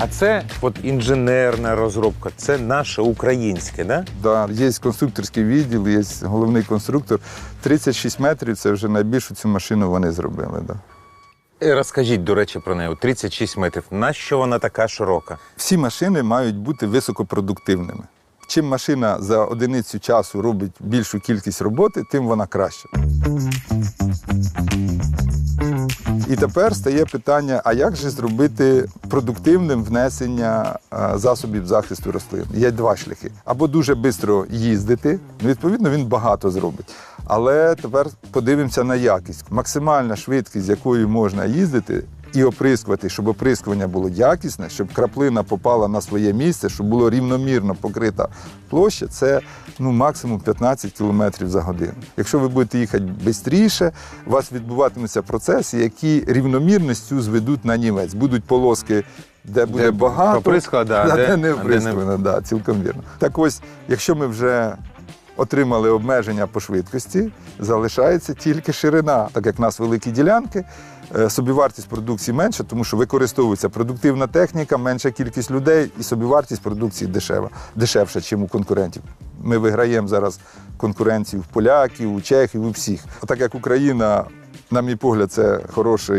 А це от інженерна розробка, це наше українське, да? Да, є конструкторський відділ, є головний конструктор. 36 метрів це вже найбільшу цю машину вони зробили. Да. Е, Розкажіть, до речі, про неї. 36 метрів. Нащо вона така широка? Всі машини мають бути високопродуктивними. Чим машина за одиницю часу робить більшу кількість роботи, тим вона краще. І тепер стає питання: а як же зробити продуктивним внесення е, засобів захисту рослин? Є два шляхи: або дуже швидко їздити, ну, відповідно, він багато зробить. Але тепер подивимося на якість. Максимальна швидкість, з якою можна їздити, і оприскувати, щоб оприскування було якісне, щоб краплина попала на своє місце, щоб було рівномірно покрита площа, це ну, максимум 15 км за годину. Якщо ви будете їхати швидше, у вас відбуватимуться процеси, які рівномірністю зведуть на нівець. Будуть полоски. Де буде Де багато, да, а де- де не де не- да, цілком вірно. Так ось, якщо ми вже отримали обмеження по швидкості, залишається тільки ширина. Так як в нас великі ділянки, е, собівартість продукції менша, тому що використовується продуктивна техніка, менша кількість людей, і собівартість продукції дешева, дешевша, ніж у конкурентів. Ми виграємо зараз конкуренцію в поляків, у чехів, у всіх. Так як Україна, на мій погляд, це хороший